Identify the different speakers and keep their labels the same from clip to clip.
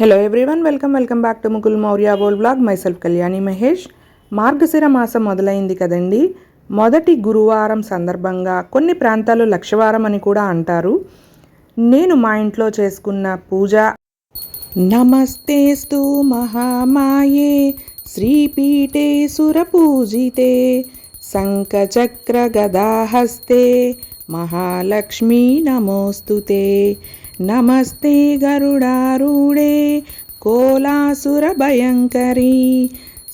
Speaker 1: Hello everyone welcome welcome back to Mukul Maurya Bol blog myself Kalyani Mahesh Margashira మాసం మొదలైంది కదండి. మొదటి గురువారం సందర్భంగా కొన్ని ప్రాంతాలు లక్షవారం అని కూడా అంటారు. నేను మా ఇంట్లో చేసుకున్న పూజ. నమస్తేస్తు మహామాయే శ్రీపీఠే సురపూజితే శంఖచక్ర గదాహస్తే మహాలక్ష్మీ నమోస్తుతే. నమస్తే గరుడారూఢే కోలాసురభయంకరీ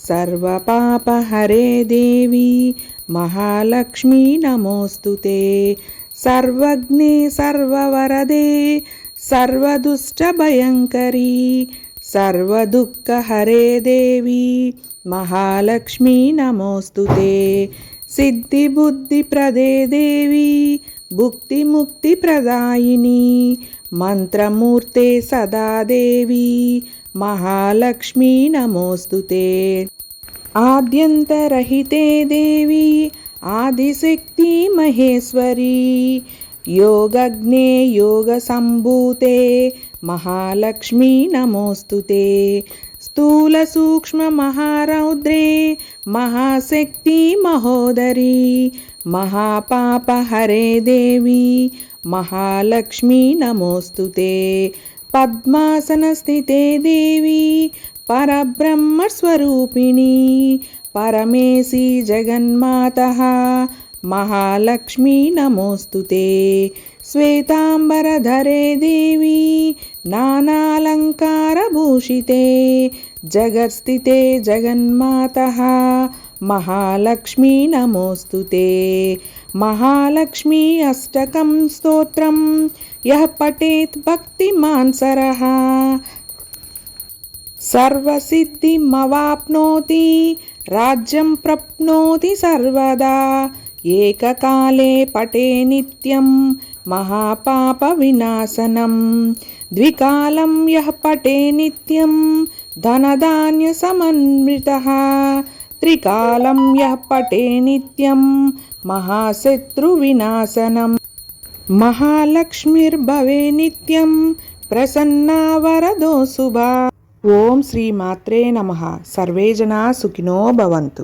Speaker 1: సర్వపాపహరే దేవి మహాలక్ష్మీ నమోస్తుతే. సర్వజ్ఞే సర్వవరదే సర్వదుష్టభయంకరీ సర్వదుఃఖహరే దేవి మహాలక్ష్మీ నమోస్తుతే. సిద్ధిబుద్ధిప్రదే దేవి భుక్తిముక్తిప్రదాయిని మంత్రమూర్తే సదా దేవి మహాలక్ష్మీ నమోస్తుతే ఆద్యంతరహితే దేవి ఆదిశక్తి మహేశ్వరి యోగజ్ఞే యోగసంభూతే మహాలక్ష్మీ నమోస్తుతే స్థూల సూక్ష్మ మహారౌద్రే మహాశక్తి మహోదరి మహాపాపహరే దేవి మహాలక్ష్మీ నమోస్తుతే పద్మాసనస్థితే దేవి పరబ్రహ్మస్వరూపిణి పరమేశి జగన్మాత మహాలక్ష్మీ నమోస్తుతే శ్వేతాంబరధరే దేవి నానాలంకారభూషితే జగత్స్థితే జగన్మాత. మహాలక్ష్మీ నమోస్తు తే. మహాలక్ష్మీ అష్టకం స్తోత్రం. యః పఠేత్ భక్తిమాన్సరః సర్వసిద్ధిమవాప్నోతి. రాజ్యం ప్రప్నోతి సర్వదా. ఏకకాలే పటే నిత్యం. మహాపాపవినాశనం ద్వికాలం యః పటే నిత్యం. धनधान्यसमन्वितः त्रिकालं यः पटे नित्यं महाशत्रुविनाशनं महालक्ष्मीर्भवे नित्यं प्रसन्ना वरदो शुभा ఓం శ్రీ మాత్రే నమ సర్వే జనా సుఖినో భవంతు